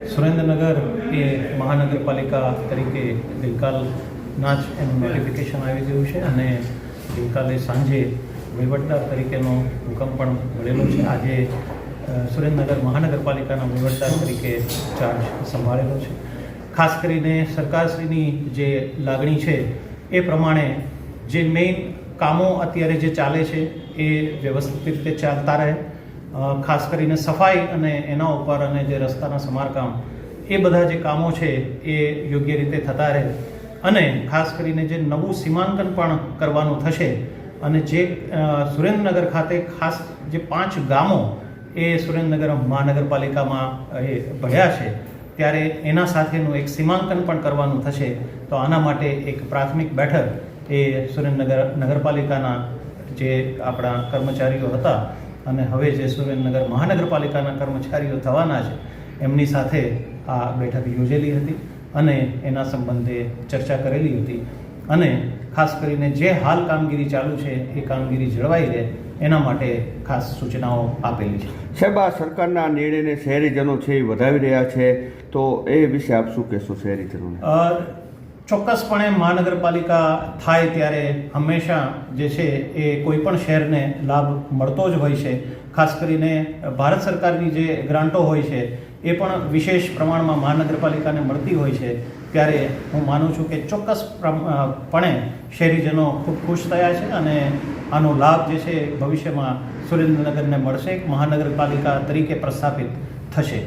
સુરેન્દ્રનગર એ મહાનગરપાલિકા તરીકે ગઈકાલના જ એનું નોટિફિકેશન આવી ગયું છે અને ગઈકાલે સાંજે વહીવટદાર તરીકેનો હુકમ પણ મળેલો છે. આજે સુરેન્દ્રનગર મહાનગરપાલિકાના વહીવટદાર તરીકે ચાર્જ સંભાળેલો છે. ખાસ કરીને સરકારશ્રીની જે લાગણી છે એ પ્રમાણે જે મેઇન કામો અત્યારે જે ચાલે છે એ વ્યવસ્થિત રીતે ચાલતા રહે. ખાસ કરીને સફાઈ અને એના ઉપર અને જે રસ્તાના સમારકામ, એ બધા જે કામો છે એ યોગ્ય રીતે થતા રહે. અને ખાસ કરીને જે નવું સીમાંકન પણ કરવાનું થશે અને જે સુરેન્દ્રનગર ખાતે ખાસ જે પાંચ ગામો એ સુરેન્દ્રનગર મહાનગરપાલિકામાં એ ભળ્યા છે, ત્યારે એના સાથેનું એક સીમાંકન પણ કરવાનું થશે. તો આના માટે એક પ્રાથમિક બેઠક એ સુરેન્દ્રનગર નગરપાલિકાના જે આપણા કર્મચારીઓ હતા અને હવે જે સુરેન્દ્રનગર મહાનગરપાલિકાના કર્મચારીઓ થવાના છે એમની સાથે આ બેઠક યોજેલી હતી અને એના સંબંધે ચર્ચા કરેલી હતી. અને ખાસ કરીને જે હાલ કામગીરી ચાલુ છે એ કામગીરી જળવાઈ રહે એના માટે ખાસ સૂચનાઓ આપેલી છે. સાહેબ આ સરકારના નિર્ણયને શહેરીજનો છે એ વધાવી રહ્યા છે તો એ વિશે આપ શું કહેશો શહેરીજનોને? ચોક્કસપણે મહાનગરપાલિકા થાય ત્યારે હંમેશા જે છે એ કોઈ પણ શહેરને લાભ મળતો જ હોય છે. ખાસ કરીને ભારત સરકારની જે ગ્રાન્ટો હોય છે, એ પણ વિશેષ પ્રમાણમાં મહાનગરપાલિકાને મળતી હોય છે. ત્યારે હું માનું છું કે ચોક્કસ પણે શહેરીજનો ખૂબ ખુશ થયા છે અને આનો લાભ જે છે ભવિષ્યમાં સુરેન્દ્રનગરને મળશે. એક મહાનગરપાલિકા તરીકે પ્રસ્થાપિત થશે.